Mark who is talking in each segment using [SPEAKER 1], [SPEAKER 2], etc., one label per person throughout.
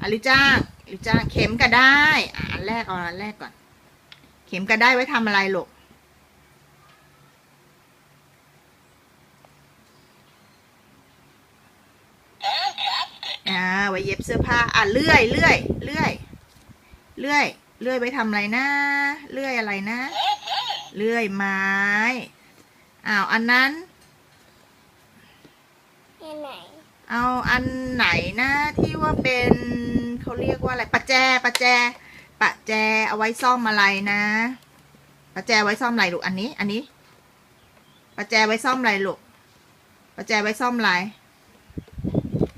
[SPEAKER 1] อะลิจ้างลิจ้างเข็มก็ได้อะอันแรกเอาอันแรกก่อน เข็มก็ได้ไว้ทำอะไรลูกอ่าไว้เย็บเสื้อผ้า อะเลื่อยเลื่อยเลื่อยเลื่อยเลื่อยไว้ทำอะไรนะเลื่อยอะไรนะเลื่อยไม้อ้าวอันนั้น
[SPEAKER 2] อันไหน
[SPEAKER 1] เอาอันไหนนะที่ว่าเป็นเขาเรียกว่าอะไรประแจประแจประแจเอาไว้ซ่อมอะไรนะประแจไว้ซ่อมอะไรลูกอันนี้ อันนี้ประแจไว้ซ่อมอะไรลูกประแจไว้ซ่อมอะไร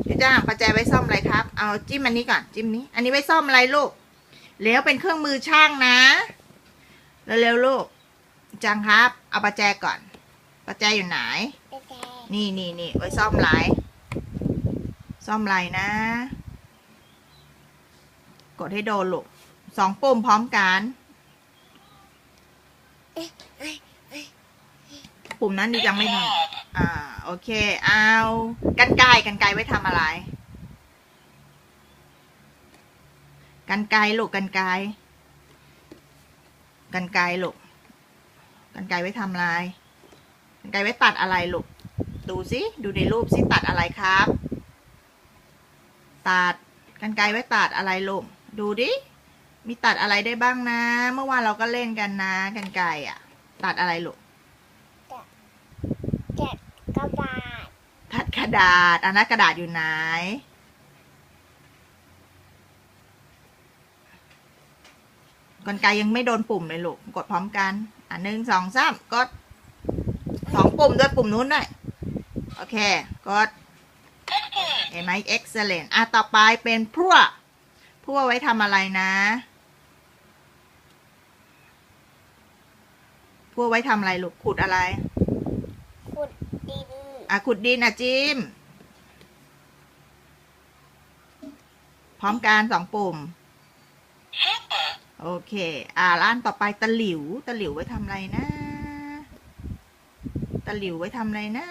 [SPEAKER 1] เดี๋ยวจ้าประแจไว้ซ่อมอะไรครับ เอาจิ้มอันนี้ก่อนจิ้มนี้ อันนี้ไว้ซ่อมอะไรลูกแล้วเป็นเครื่องมือช่างนะเร็วๆลูกจังครับ เอาประแจก่อนประแจอยู่ไหน
[SPEAKER 2] กระแจ
[SPEAKER 1] นี่นี่นี่ไว้ซ่อมไหล ซ่อมไหลนะ กดให้โดนลูกสองปุ่มพร้อมกัน ปุ่มนั้นดิยังไม่ทำอ่า โอเค เอากันไกรกันไกรไว้ทำอะไร กันไกรลูกกันไกรกันไกรลูกกันไกรไว้ทำอะไรกันไกรไว้ตัดอะไรลูก ดูสิ ดูในรูปสิตัดอะไรครับ ตัดกันไกรไว้ตัดอะไรลูกดูดิ มีตัดอะไรได้บ้างนะ เมื่อวานเราก็เล่นกันนะกันไกรอะ ตัดอะไรลูก
[SPEAKER 2] แกะกระดาษ
[SPEAKER 1] ตัดกระดาษอันนั้นกระดาษอยู่ไหนกันไกรยังไม่โดนปุ่มเลยลูกกดพร้อมกัน อะหนึ่งสองสามกดสองปุ่มด้วยปุ่มนู้นด้วยโอเค กด เห็นไหม excellent อะ ต่อไปเป็นพรั่วพรั่วไว้ทำอะไรนะพรั่วไว้ทำอะไรลูกขุดอะไร
[SPEAKER 2] ขุดดิน
[SPEAKER 1] อะ ขุดดินอะ จิม พร้อมกันสองปุ่ม โอเค อ่าร้านต่อไปตะหลิว ตะหลิวไว้ทำอะไรนะ ตะหลิวไว้ทำอะไรนะ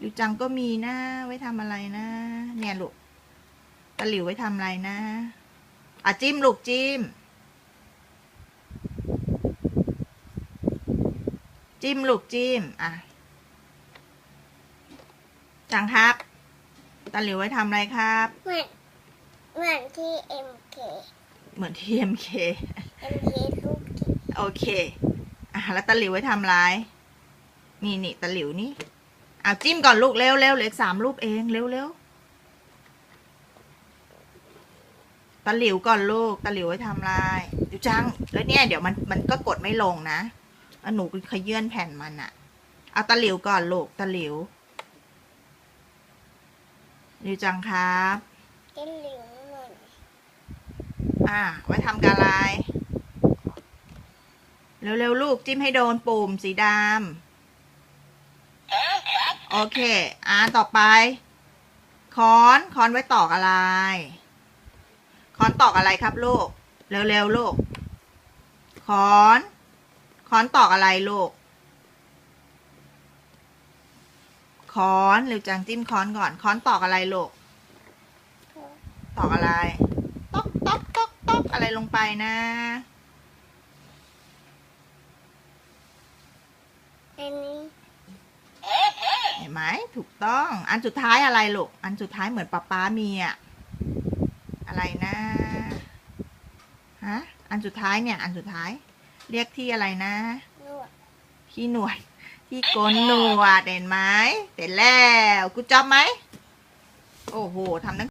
[SPEAKER 1] ลิวจังก็มีนะไว้ทำอะไรนะ เนี่ยลูกตะหลิวไว้ทำอะไรนะอะจิ้มลูกจิ้ม จิ้มลูกจิ้มอะจังครับตะหลิวไว้ทำอะไรครับ
[SPEAKER 2] เหมือนเหมือนที่ MK
[SPEAKER 1] เหมือนที่ MK
[SPEAKER 2] MK ลูกที่
[SPEAKER 1] โอเค อะแล้วตะหลิวไว้ทำอะไรนี่นี่ตะหลิวนี่ เอาจิ้มก่อนลูกเร็วเร็วเหลืออกสามรูปเองเร็วเร็วตะหลิวก่อนลูกตะหลิวไว้ทำอะไรดูจัง แล้วเนี่ยเดี๋ยวมันมันก็กดไม่ลงนะแล้วหนูขยื่นแผ่นมันอะเอาตะหลิวก่อนลูกตะหลิวดูจังครับ
[SPEAKER 2] เป็นเหลืองเหมือน
[SPEAKER 1] อ่าไว้ทำกอะไรเร็วๆลูกจิ้มให้โดนปุ่มสีดำ โอเค อ่าต่อไป ค้อน ค้อนไว้ตอกอะไร ค้อนตอกอะไรครับลูก เร็วๆลูก ค้อน ค้อนตอกอะไรลูก ค้อนเร็วจังจิ้มค้อนก่อน ค้อนตอกอะไรลูก ตอกอะไร ตอกตอกตอกตอกอะไรลงไปนะ
[SPEAKER 2] อันนี้
[SPEAKER 1] นไหมถูกต้อง อันสุดท้ายอะไรลูก อันสุดท้ายเหมือนป๊าป๊ามีอะอะไรนะฮะอันสุดท้ายเนี่ย อันสุดท้าย เรียกที่อะไรนะ
[SPEAKER 2] นวด
[SPEAKER 1] ที่หนวดที่โกนหนวดเห็นไหมเสร็จแล้วกูจอบไหม โอ้โหทำหนัง